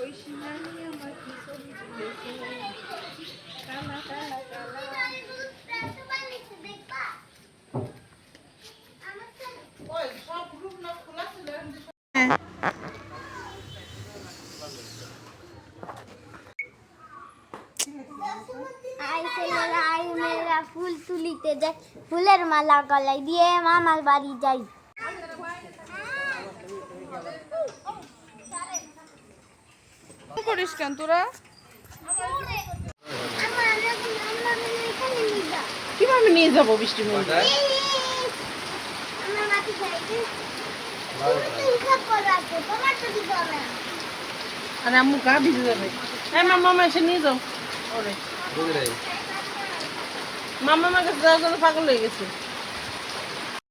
おいシナにアマキーソリテベサンタラタラタラアイグルププラ তোবাইছেদেকবা アマ তো কই সব グル প না খোলা ছিল আইছে নরা আই আমার ফুল তুলিতে দে ফুলের মালা গলাই দিয়ে মামাল バリ যায় করিস কেন তোরা কিভাবে নিয়ে যাবো বৃষ্টি মামা আর আম্মু মা যাও যাওয়ার জন্য পাগল হয়ে গেছে